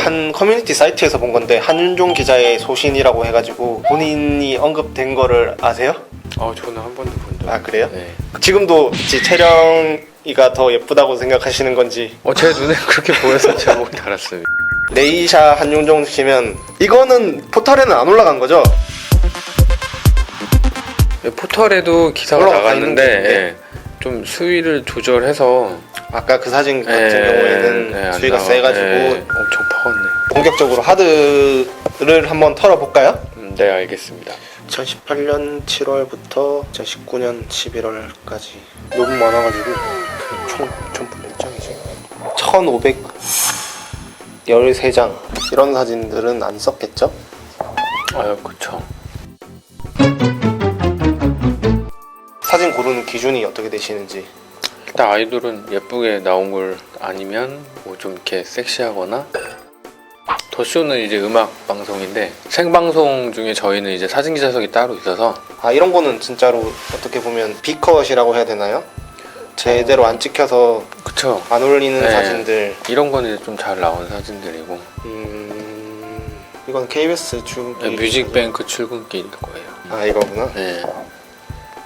한 커뮤니티 사이트에서 본 건데 한윤종 기자의 소신이라고 해가지고 본인이 언급된 거를 아세요? 어 저는 한 번도 본 적. 아 그래요? 네. 지금도 이제 채령 이가 더 예쁘다고 생각하시는 건지 어제 눈에 그렇게 보여서 제목이 달았어요. 레이샤 한윤종 치면 이거는 포털에는 안 올라간 거죠? 포털에도 기사가 올라가 나갔는데 있는 예, 좀 수위를 조절해서 아까 그 사진 같은 예, 경우에는 예, 안 수위가 나와. 세가지고 예, 엄청 퍼갔네. 본격적으로 하드를 한번 털어볼까요? 음, 네 알겠습니다. 2018년 7월부터 2019년 11월까지 너무 많아가지고 총전몇 장이지? 1513장 이런 사진들은 안 썼겠죠? 아유 그쵸. 사진 고르는 기준이 어떻게 되시는지 일단 아이돌은 예쁘게 나온 걸 아니면 뭐 좀 이렇게 섹시하거나 더쇼는 이제 음악 방송인데 생방송 중에 저희는 이제 사진 기자석이 따로 있어서 아 이런 거는 진짜로 어떻게 보면 B컷이라고 해야 되나요? 제대로 안 찍혀서 그쵸. 안 어울리는 네. 사진들 이런 거는 좀 잘 나온 사진들이고 음... 이건 KBS 주 네, 뮤직뱅크 출근길일 거예요. 아 이거구나 네.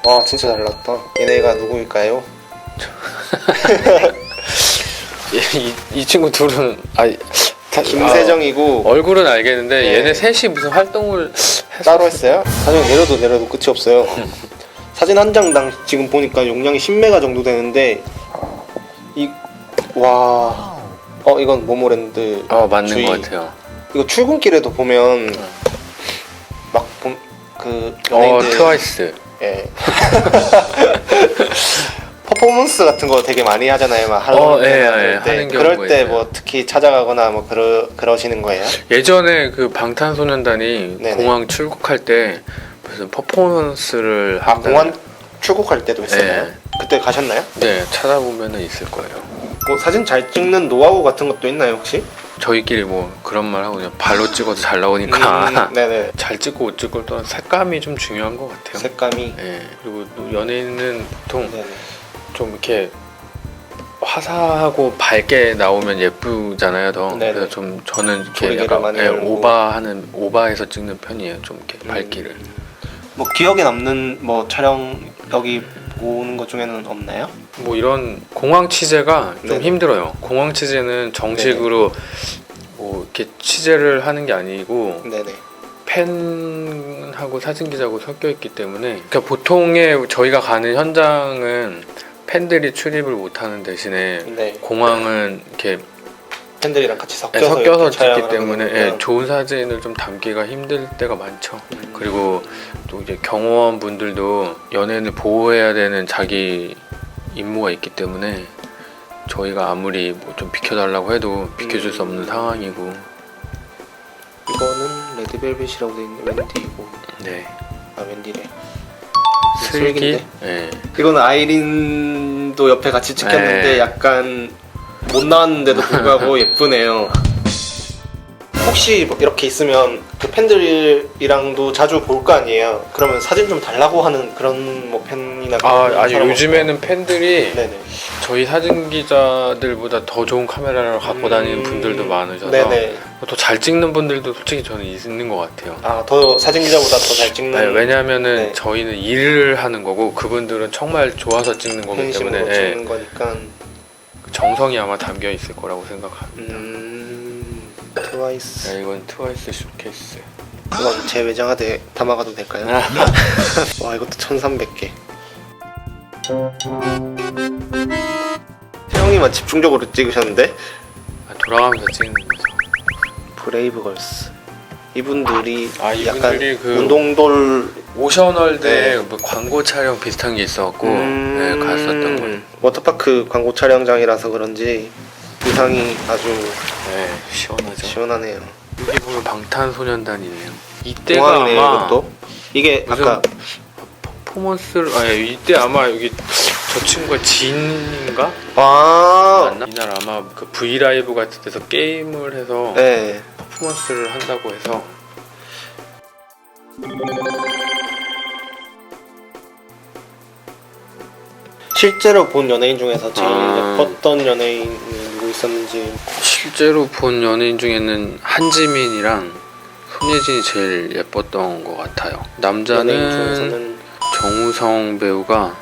와 진짜 잘 나왔다 얘네가 누구일까요? 이, 이, 이 친구 둘은 아 다- 김세정이고 아, 얼굴은 알겠는데 네. 얘네 셋이 무슨 활동을 따로 했어요? 사진 내려도 내려도 끝이 없어요. 사진 한 장당 지금 보니까 용량이 10메가 정도 되는데 이 와. 어 이건 모모랜드 어 맞는 주의. 것 같아요. 이거 출근길에도 보면 막그 어 트와이스. 예. 퍼포먼스 같은 거 되게 많이 하잖아요. 막 어, 할로윈 예, 때 예, 만들 때. 하는 그럴 경우가 때 있어요. 뭐 특히 찾아가거나 뭐 그러 그러시는 거예요? 예전에 그 방탄소년단이 네네. 공항 출국할 때 무슨 퍼포먼스를 아 한다는- 공항 출국할 때도 있었나요? 네. 그때 가셨나요? 네 찾아보면은 있을 거예요. 뭐 사진 잘 찍는 노하우 같은 것도 있나요 혹시? 저희끼리 뭐 그런 말 하고 그냥 발로 찍어도 잘 나오니까 음, 네네 잘 찍고 못 찍고 또한 색감이 좀 중요한 것 같아요. 색감이 네 그리고 또 연예인은 보통 네네. 좀 이렇게 화사하고 밝게 나오면 예쁘잖아요. 더 네네. 그래서 좀 저는 이렇게 조리개를 약간 많이 예, 열고. 오바하는 오바해서 찍는 편이에요. 좀 이렇게 밝기를. 뭐 기억에 남는 뭐 촬영 여기 보는 것 중에는 없나요? 뭐 이런 공황 취재가 좀 네네. 힘들어요. 공황 취재는 정식으로 뭐 이렇게 취재를 하는 게 아니고 네네 팬하고 사진 기자하고 섞여 있기 때문에 그러니까 보통의 저희가 가는 현장은 팬들이 출입을 못하는 대신에 네 공항은 이렇게 팬들이랑 같이 예, 섞여서, 섞여서 찍기 때문에 예. 좋은 사진을 좀 담기가 힘들 때가 많죠. 음. 그리고 또 이제 경호원 분들도 연예인을 보호해야 되는 자기 임무가 있기 때문에 저희가 아무리 뭐 좀 비켜달라고 해도 비켜줄 수 없는 음. 상황이고 이거는 레드벨벳이라고 돼 있는 웬디고 네 아 웬디래 슬기 슬기인데? 예. 이거는 아이린도 옆에 같이 찍혔는데 네. 약간 못 나왔는데도 불구하고 예쁘네요. 혹시 뭐 이렇게 있으면 그 팬들이랑도 자주 볼 거 아니에요? 그러면 사진 좀 달라고 하는 그런 뭐 팬이나 아 그런 아니 사람 요즘에는 팬들이? 네네 저희 사진 기자들보다 더 좋은 카메라를 갖고 음. 다니는 분들도 많으셔서 네네 또 잘 찍는 분들도 솔직히 저는 있는 것 같아요. 아 더 사진 기자보다 더 잘 찍는 네, 왜냐하면은 네. 저희는 일을 하는 거고 그분들은 정말 좋아서 찍는 거기 때문에 팬심으로 예, 찍는 거니까 정성이 아마 담겨 있을 거라고 생각합니다. 음 트와이스 네, 이건 트와이스 쇼케이스. 이건 제 외장하드에 담아가도 될까요? 와 이것도 1300개 태영이만 집중적으로 찍으셨는데 아, 돌아가면서 찍는. 브레이브걸스 이분들이 아, 약간 이분들이 그- 운동돌 오션월드에 네. 뭐 광고 촬영 비슷한 게 있어갖고 음, 네, 갔었던 거. 워터파크 광고 촬영장이라서 그런지 의상이 아주 네, 시원하죠. 시원하네요 여기 보면 방탄소년단이네요. 이때가 공항이네요 아마 이것도 이게 무슨 아까 퍼포먼스를 아니 이때 아마 여기 저 친구가 진인가 아 맞나? 이날 아마 그 V 라이브 같은 데서 게임을 해서 네. 퍼포먼스를 한다고 해서 실제로 본 연예인 중에서 제일 아. 예뻤던 연예인이 누구 있었는지 실제로 본 연예인 중에는 한지민이랑 손예진이 제일 예뻤던 것 같아요. 연예인 남자는 중에서는 정우성 배우가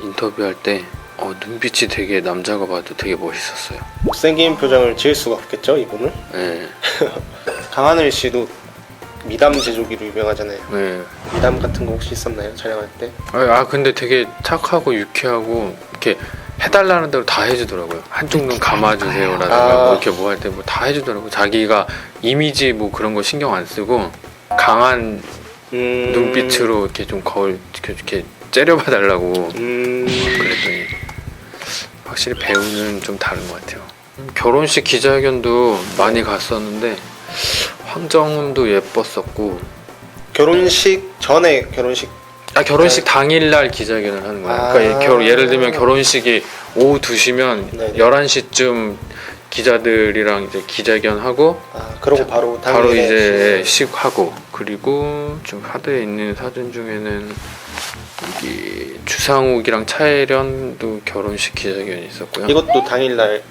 인터뷰할 때 어, 눈빛이 되게 남자가 봐도 되게 멋있었어요. 못생긴 표정을 지을 수가 없겠죠 이분을. 네, 강하늘 씨도 미담 제조기로 유명하잖아요. 네. 미담 같은 거 혹시 있었나요 촬영할 때? 아, 아, 근데 되게 착하고 유쾌하고 이렇게 해달라는 대로 다 해주더라고요. 한쪽 눈 감아주세요라든가 아. 뭐 이렇게 뭐 할 때 뭐 다 해주더라고. 요 자기가 이미지 뭐 그런 거 신경 안 쓰고 강한 음... 눈빛으로 이렇게 좀 거울 이렇게, 이렇게 째려봐 달라고 음... 그랬더니 확실히 배우는 좀 다른 것 같아요. 결혼식 기자회견도 많이 갔었는데 황정음도 예뻤었고 결혼식 전에 결혼식 아 결혼식 당일날 기자회견을 하는 거예요. 아. 그러니까 이 결- 예를 들면 결혼식이 오후 2시면 네네. 11시쯤 기자들이랑 이제 기자회견 하고 아 그러고 바로 바로 당일에 이제 식하고 그리고 좀 하드에 있는 사진 중에는 여기 주상욱이랑 차혜련도 결혼식 기자회견이 있었고요. 이것도 당일날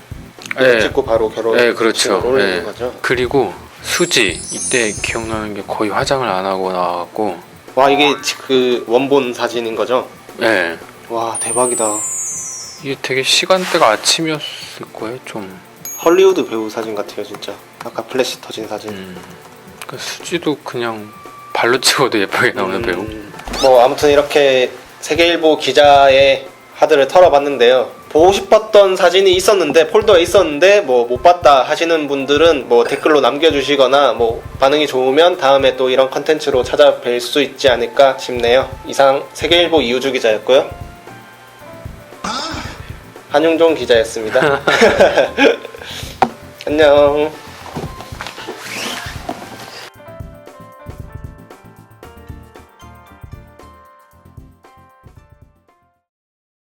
네. 찍고 바로 결혼 네, 그렇죠. 올리는 네. 거죠. 그리고 수지 이때 기억나는 게 거의 화장을 안 하고 나왔고 와 이게 지- 그 원본 사진인 거죠? 네. 와 대박이다. 이게 되게 시간대가 아침이었을 거예요 좀 헐리우드 배우 사진 같아요 진짜. 아까 플래시 터진 사진. 음. 그 수지도 그냥 발로 찍어도 예쁘게 나오는 배우 음, 뭐 아무튼 이렇게 세계일보 기자의 하드를 털어봤는데요. 보고 싶었던 사진이 있었는데 폴더에 있었는데 뭐 못 봤다 하시는 분들은 뭐 댓글로 남겨주시거나 뭐 반응이 좋으면 다음에 또 이런 컨텐츠로 찾아뵐 수 있지 않을까 싶네요. 이상 세계일보 이우주 기자였고요. 한용종 기자였습니다. 안녕.